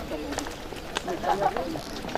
Thank you.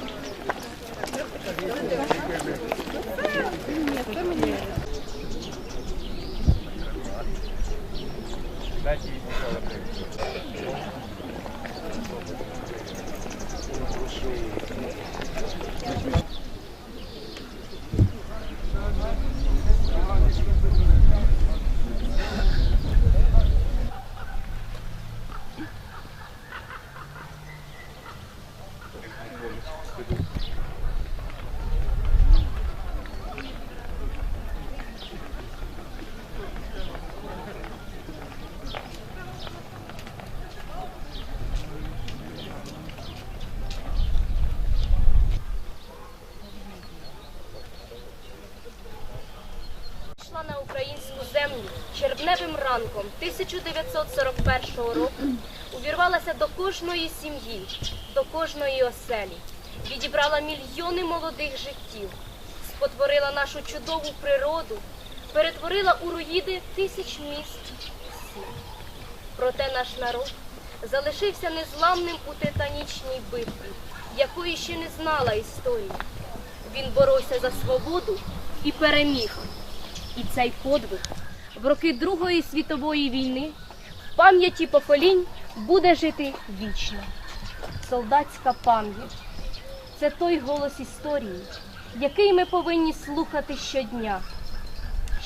Червневим ранком 1941 року, увірвалася до кожної сім'ї, до кожної оселі, відібрала мільйони молодих життів, спотворила нашу чудову природу, перетворила у руїди тисяч міст. Проте наш народ залишився незламним у титанічній битві, якої ще не знала історія. Він боровся за свободу і переміг. І цей подвиг в роки Другої світової війни в пам'яті поколінь буде жити вічно. Солдатська пам'ять це той голос історії, який ми повинні слухати щодня,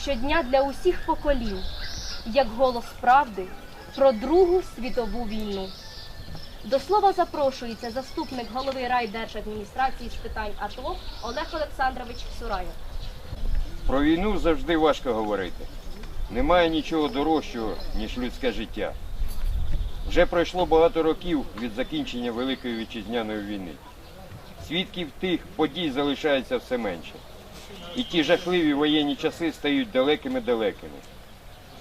щодня для усіх поколінь, як голос правди про Другу світову війну. До слова запрошується заступник голови райдержадміністрації з питань АТО Олег Олександрович Сураєв. Про війну завжди важко говорити. Немає нічого дорожчого, ніж людське життя. Вже пройшло багато років від закінчення Великої вітчизняної війни. Свідків тих подій залишається все менше. І ті жахливі воєнні часи стають далекими-далекими.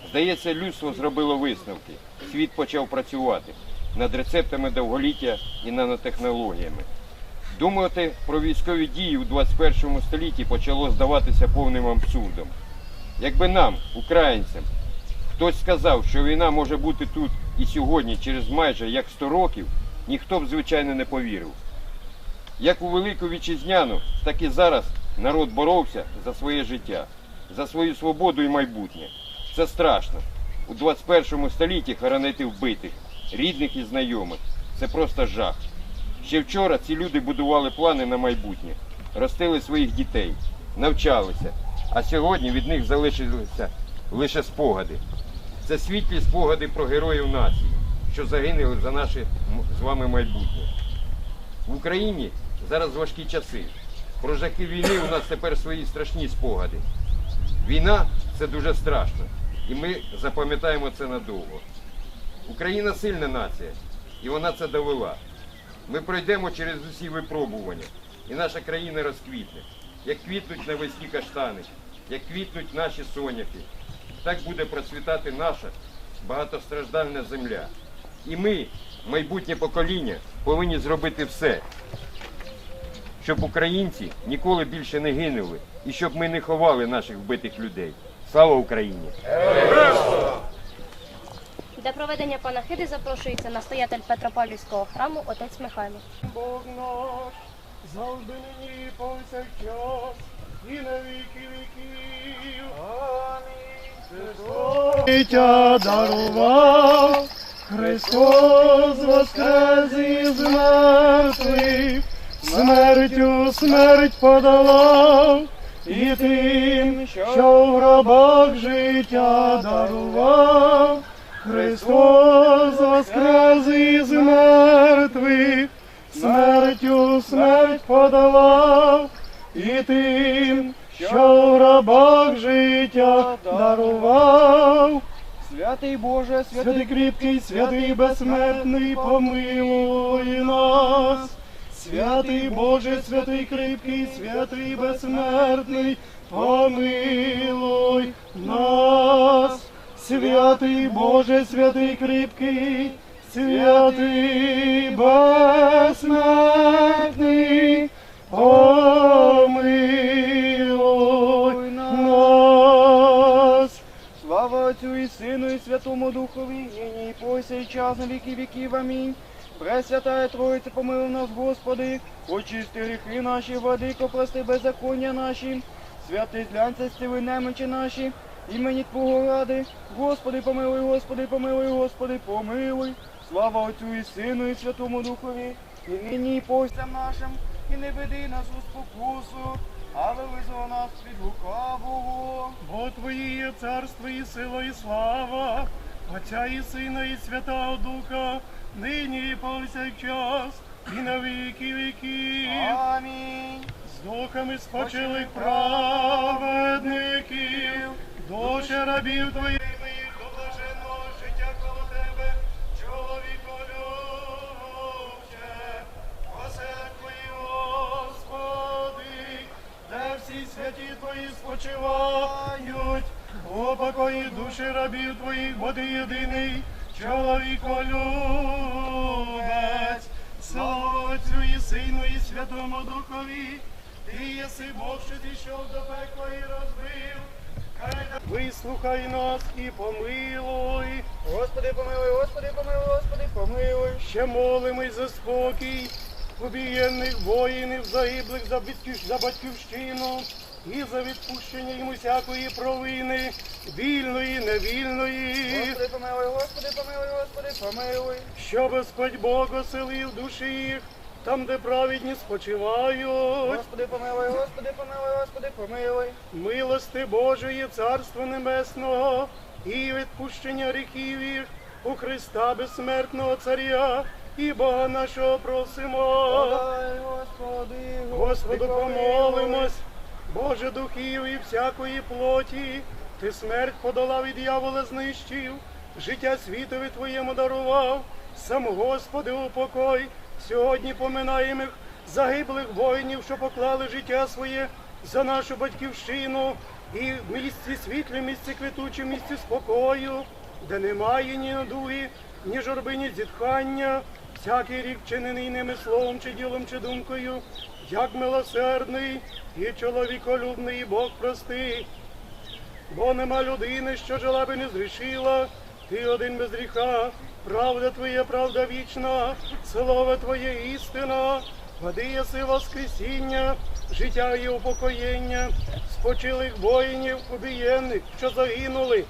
Здається, людство зробило висновки. Світ почав працювати над рецептами довголіття і нанотехнологіями. Думати про військові дії у 21 столітті почало здаватися повним абсурдом. Якби нам, українцям, хтось сказав, що війна може бути тут і сьогодні через майже як 100 років, ніхто б, звичайно, не повірив. Як у Велику Вітчизняну, так і зараз народ боровся за своє життя, за свою свободу і майбутнє. Це страшно. У 21 столітті хоронити вбитих, рідних і знайомих. Це просто жах. Ще вчора ці люди будували плани на майбутнє, ростили своїх дітей, навчалися, а сьогодні від них залишилися лише спогади. Це світлі спогади про героїв нації, що загинули за наше з вами майбутнє. В Україні зараз важкі часи. Про жахи війни у нас тепер свої страшні спогади. Війна це дуже страшно, і ми запам'ятаємо це надовго. Україна сильна нація, і вона це довела. Ми пройдемо через усі випробування, і наша країна розквітне, як квітнуть навесні каштани, як квітнуть наші соняхи. Так буде процвітати наша багатостраждальна земля. І ми, майбутнє покоління, повинні зробити все, щоб українці ніколи більше не гинули і щоб ми не ховали наших вбитих людей. Слава Україні! Для проведення панахиди запрошується настоятель Петропавлівського храму отець Михайло. Бог наш, завжди нині повсякчас, і на віки віків. Амінь. Життя дарував, Христос воскрес із мертвих, смертю смерть подолав, і тим, що в гробах життя дарував. Христос воскрес із мертвих, смертю смерть подолав, і тим, що в рабах життя дарував. Святий Боже, Святий святий кріпкий, святий безсмертний, помилуй нас. Святий Боже, святий кріпкий, святий безсмертний, помилуй нас. Святий Боже, святий кріпкий, святий безсмертний, помилуй нас. Слава Отцю і Сину, і Святому Духові, нині і повсякчас на віки віків. Амінь. Пресвятая Троїця, помилуй нас, Господи, очисти гріхи наші, владико, прости беззаконня наші, святий злянця, стіли немочі наші, імені Твого ради. Господи, помилуй, Господи, помилуй, Господи, помилуй. Слава Отцю і Сину, і Святому Духові, і нині і повсям нашим, і не веди нас у спокусу, але визволи нас від лукавого. Бо Твоє є царство і сила, і слава, Отця і Сина, і Святого Духа, нині і повсякчас, і на віки віків. Амінь. З духами спочилих праведників, душі рабів твоїх твої спочивають, у покої душі рабів твоїх, бо ти єдиний, чоловіко любець, слава Отцю і Сину, і Святому Духові, ти єси Бог, що зійшов до пекла і розбив. Вислухай нас і помилуй. Господи, помилуй, Господи, помилуй, Господи, помилуй. Ще молимось за спокій, убієнних воїнів, загиблих за батьківщину і за відпущення їм усякої провини, вільної, невільної. Господи, помилуй, Господи, помилуй, Господи, помилуй. Що Господь Бог оселив душі їх, там, де праведні спочивають. Господи, помилуй, Господи, помилуй, Господи, помилуй. Милости Божої, Царства Небесного і відпущення гріхів їх у Христа безсмертного Царя і Бога нашого просимо. Подай, Господи, Господу помолимось, Боже духів і всякої плоті, ти смерть подолав і дьявола знищив, життя світові Твоєму дарував, сам Господи упокой, сьогодні поминаємих загиблих воїнів, що поклали життя своє за нашу батьківщину, і в місці світлі, місці квітучі, місці спокою, де немає ні надуги, ні журби, ні зітхання, всякий рік чинений ними словом чи ділом, чи думкою, як милосердний і чоловіколюбний і Бог простий. Бо нема людини, що жила би не зрішила, ти один без гріха, правда твоя, правда вічна, слово Твоє істина, води єси воскресіння, життя і упокоєння, спочилих воїнів, убієнних, що загинули,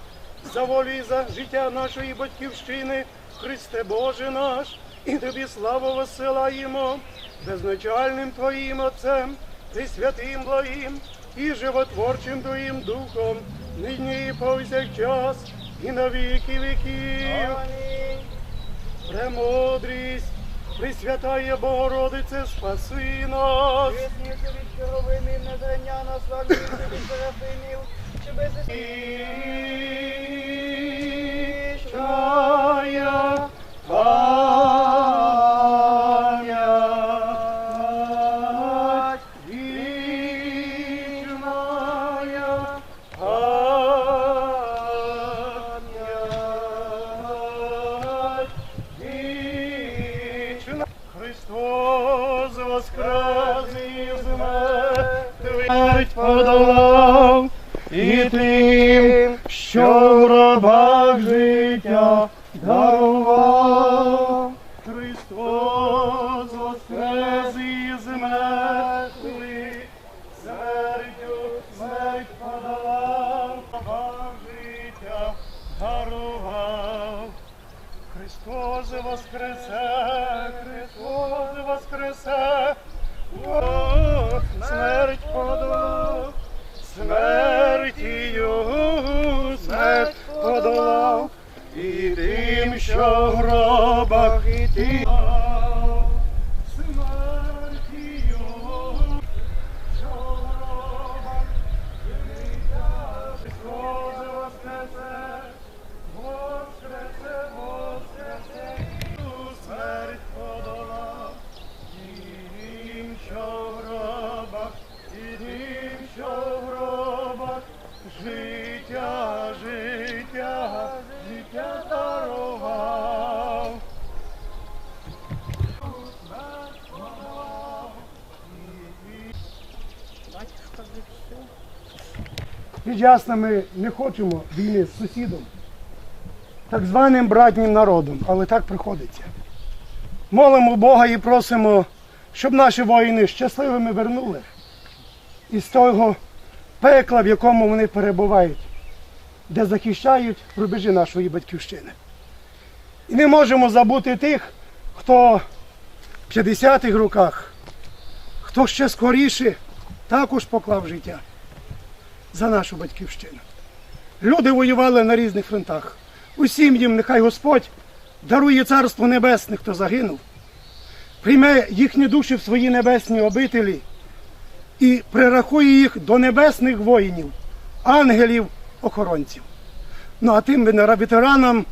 за волю і за життя нашої батьківщини, Христе Боже наш, і тобі славу висилаємо, безначальним Твоїм Отцем, ти святим благим і животворчим Твоїм Духом, нині і повсякчас, і на віки віків. Амінь. Премудрість, Пресвятая Богородице, спаси нас. Висміхи від чоровини, незрання на славі від серафимів, чи без Христос воскрес із мертвих, подолав, і тим, що в рабах життя дарував. воскресе, Христос воскресе, О, смерть подолав, смертію, смерть подолав, і тим, що в гробах і тим. Ясно, ми не хочемо війни з сусідом, так званим братнім народом, але так приходиться. Молимо Бога і просимо, щоб наші воїни щасливими вернули із того пекла, в якому вони перебувають, де захищають рубежі нашої батьківщини. І не можемо забути тих, хто в 50-х роках, хто ще скоріше також поклав життя за нашу батьківщину. Люди воювали на різних фронтах. Усім їм нехай Господь дарує царство небесне, хто загинув, прийме їхні душі в свої небесні обителі і прирахує їх до небесних воїнів, ангелів, охоронців. Ну а тим ветеранам,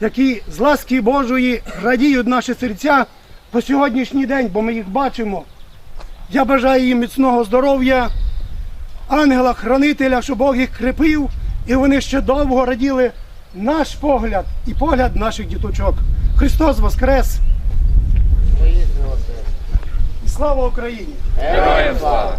які з ласки Божої радіють наші серця по сьогоднішній день, бо ми їх бачимо. Я бажаю їм міцного здоров'я, ангела-хранителя, що Бог їх крепив, і вони ще довго раділи наш погляд і погляд наших діточок. Христос Воскрес! І Слава Україні! Оголошується